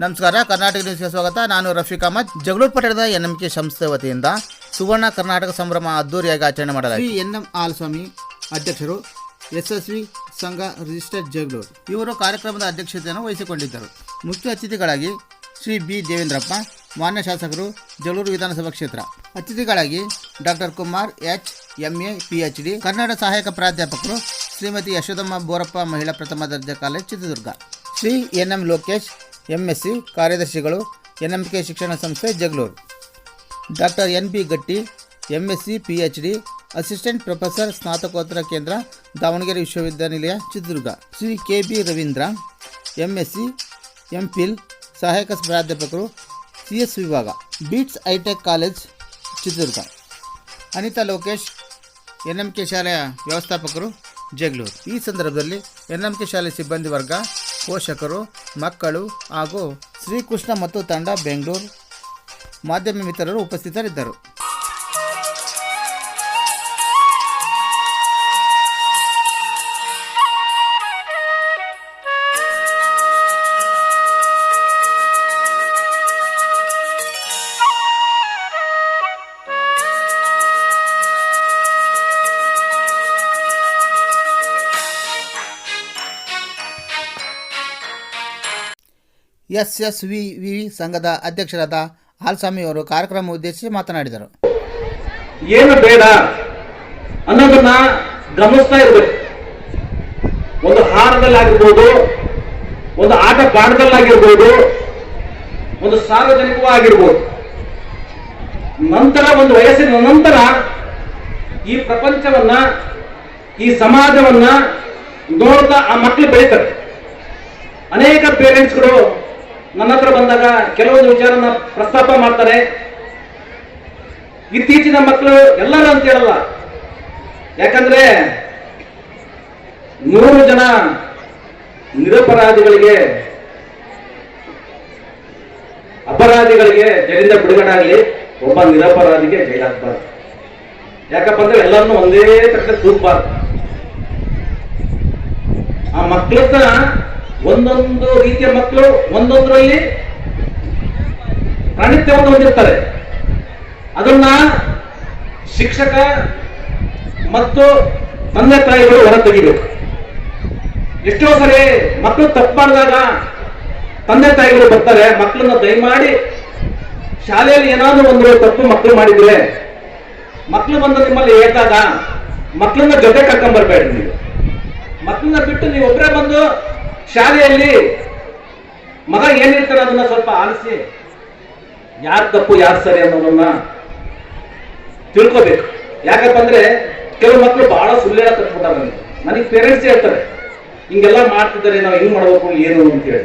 ನಮಸ್ಕಾರ, ಕರ್ನಾಟಕ ನ್ಯೂಸ್ಗೆ ಸ್ವಾಗತ. ನಾನು ರಫೀಕ್ ಅಹಮದ್. ಜಗಳೂರು ಪಟ್ಟಣದ ಎನ್ ಎಂ ಕೆ ಸಂಸ್ಥೆ ವತಿಯಿಂದ ಸುವರ್ಣ ಕರ್ನಾಟಕ ಸಂಭ್ರಮ ಅದ್ದೂರಿಯಾಗಿ ಆಚರಣೆ ಮಾಡಲಾಗಿದೆ ಎನ್ ಎಂ ಆಲ್ಸ್ವಾಮಿ ಅಧ್ಯಕ್ಷರು, ಯಶಸ್ವಿ ಸಂಘ ರಿಜಿಸ್ಟರ್ಡ್ ಜಗಳೂರು. ಇವರು ಕಾರ್ಯಕ್ರಮದ ಅಧ್ಯಕ್ಷತೆಯನ್ನು ವಹಿಸಿಕೊಂಡಿದ್ದರು. ಮುಖ್ಯ ಅತಿಥಿಗಳಾಗಿ ಶ್ರೀ ಬಿ ದೇವೇಂದ್ರಪ್ಪ, ಮಾನ್ಯ ಶಾಸಕರು, ಜಗಳೂರು ವಿಧಾನಸಭಾ ಕ್ಷೇತ್ರ. ಅತಿಥಿಗಳಾಗಿ doctor Kumar H. M. A. P H D Kannada ಸಹಾಯಕ ಪ್ರಾಧ್ಯಾಪಕರು ಶ್ರೀಮತಿ ಯಶೋದಮ್ಮ ಬೋರಪ್ಪ ಮಹಿಳಾ ಪ್ರಥಮ ದರ್ಜೆ college Chitradurga. Shri N M Lokesh M S C ಕಾರ್ಯದರ್ಶಿಗಳು ಎನ್ ಎಂ ಕೆ ಶಿಕ್ಷಣ ಸಂಸ್ಥೆ Jagaluru doctor N B Gatti, MSc P H D assistant professor ಸ್ನಾತಕೋತ್ತರ ಕೇಂದ್ರ ದಾವಣಗೆರೆ ವಿಶ್ವವಿದ್ಯಾನಿಲಯ, Chitradurga. Shri K B Ravindra, MSc M Phil ಸಹಾಯಕ ಪ್ರಾಧ್ಯಾಪಕರು C S ವಿಭಾಗ, ಬೀಟ್ಸ್ hi-tech college, Chitradurga. Anita Lokesh N M K ಶಾಲೆಯ ವ್ಯವಸ್ಥಾಪಕರು ಜಗಳೂರು ಈ ಸಂದರ್ಭದಲ್ಲಿ ಎನ್ ಎಂ ಕೆ ಶಾಲೆ ಸಿಬ್ಬಂದಿ ವರ್ಗ ಪೋಷಕರು ಮಕ್ಕಳು ಹಾಗೂ ಶ್ರೀಕೃಷ್ಣ ಮತ್ತು ತಂಡ ಬೆಂಗಳೂರು ಮಾಧ್ಯಮ ಮಿತ್ರರು ಉಪಸ್ಥಿತರಿದ್ದರು. ಎಸ್ ಎಸ್ ವಿ ವಿ ಸಂಘದ ಅಧ್ಯಕ್ಷರಾದ ಹಾಲ್ಸ್ವಾಮಿ ಅವರು ಕಾರ್ಯಕ್ರಮ ಉದ್ದೇಶಿಸಿ ಮಾತನಾಡಿದರು. ಏನು ಬೇಡ ಅನ್ನೋದನ್ನ ಗಮನಿಸ್ತಾ ಇರ್ಬೇಕು. ಒಂದು ಹಾರದಲ್ಲಾಗಿರ್ಬೋದು, ಒಂದು ಆಟ ಪಾಠದಲ್ಲಾಗಿರ್ಬೋದು ಒಂದು ಸಾರ್ವಜನಿಕವಾಗಿರ್ಬೋದು. ನಂತರ ಒಂದು ವಯಸ್ಸಿನ ನಂತರ ಈ ಪ್ರಪಂಚವನ್ನ, ಈ ಸಮಾಜವನ್ನ ನೋಡ್ತಾ ಆ ಮಕ್ಕಳು ಬೆಳೀತಾರೆ. ಅನೇಕ ಪೇರೆಂಟ್ಸ್ಗಳು ನನ್ನ ಹತ್ರ ಬಂದಾಗ ಕೆಲವೊಂದು ವಿಚಾರನ ಪ್ರಸ್ತಾಪ ಮಾಡ್ತಾರೆ. ಇತ್ತೀಚಿನ ಮಕ್ಕಳು ಎಲ್ಲರೂ ಅಂತ ಹೇಳಲ್ಲ. ಯಾಕಂದ್ರೆ ನೂರು ಜನ ನಿರಪರಾಧಿಗಳಿಗೆ, ಅಪರಾಧಿಗಳಿಗೆ ಜೈಲಿಂದ ಬಿಡುಗಡೆ ಆಗಲಿ, ಒಬ್ಬ ನಿರಪರಾಧಿಗೆ ಜೈಲಾಗಬಾರ್ದು. ಯಾಕಪ್ಪ ಅಂದ್ರೆ ಎಲ್ಲರನ್ನೂ ಒಂದೇ ತಕ್ಕ ತೂಗಬಾರ್ದು. ಆ ಮಕ್ಕಳನ್ನ ಒಂದೊಂದು ರೀತಿಯ ಮಕ್ಕಳು ಒಂದೊಂದರಲ್ಲಿ ಪ್ರಾಣಿತ್ಯವನ್ನು ಹೊಂದಿರ್ತಾರೆ. ಅದನ್ನ ಶಿಕ್ಷಕ ಮತ್ತು ತಂದೆ ತಾಯಿಗಳು ಹೊರ ತೆಗಿಬೇಕು. ಎಷ್ಟೋ ಸರಿ ಮಕ್ಕಳು ತಪ್ಪು ಮಾಡಿದಾಗ ತಂದೆ ತಾಯಿಗಳು ಬರ್ತಾರೆ. ಮಕ್ಕಳನ್ನ ದಯಮಾಡಿ ಶಾಲೆಯಲ್ಲಿ ಏನಾದರೂ ಒಂದು ತಪ್ಪು ಮಕ್ಕಳು ಮಾಡಿದ್ರೆ ಮಕ್ಕಳು ಬಂದು ನಿಮ್ಮಲ್ಲಿ ಹೇಳ್ದಾಗ ಮಕ್ಕಳನ್ನ ಜೊತೆ ಕರ್ಕೊಂಡ್ ಬರ್ಬೇಡ್ರಿ ನೀವು. ಮಕ್ಕಳನ್ನ ಬಿಟ್ಟು ನೀವು ಒಬ್ಬರೇ ಬಂದು ಶಾಲೆಯಲ್ಲಿ ಮಗ ಏನಿರ್ತಾರೆ ಅದನ್ನ ಸ್ವಲ್ಪ ಆಲಿಸಿ, ಯಾರು ತಪ್ಪು, ಯಾರು ಸರಿ ಅನ್ನೋದನ್ನ ತಿಳ್ಕೊಬೇಕು. ಯಾಕಪ್ಪ ಅಂದ್ರೆ ಕೆಲವು ಮಕ್ಕಳು ಬಹಳ ಸುಳ್ಳು ಹೇಳಕ್ ನನಗೆ. ಪೇರೆಂಟ್ಸ್ ಹೇಳ್ತಾರೆ, ಹಿಂಗೆಲ್ಲ ಮಾಡ್ತಿದ್ದಾರೆ, ನಾವು ಹೆಂಗ್ ಮಾಡ್ಬೇಕು, ಏನು ಅಂತ ಹೇಳಿ.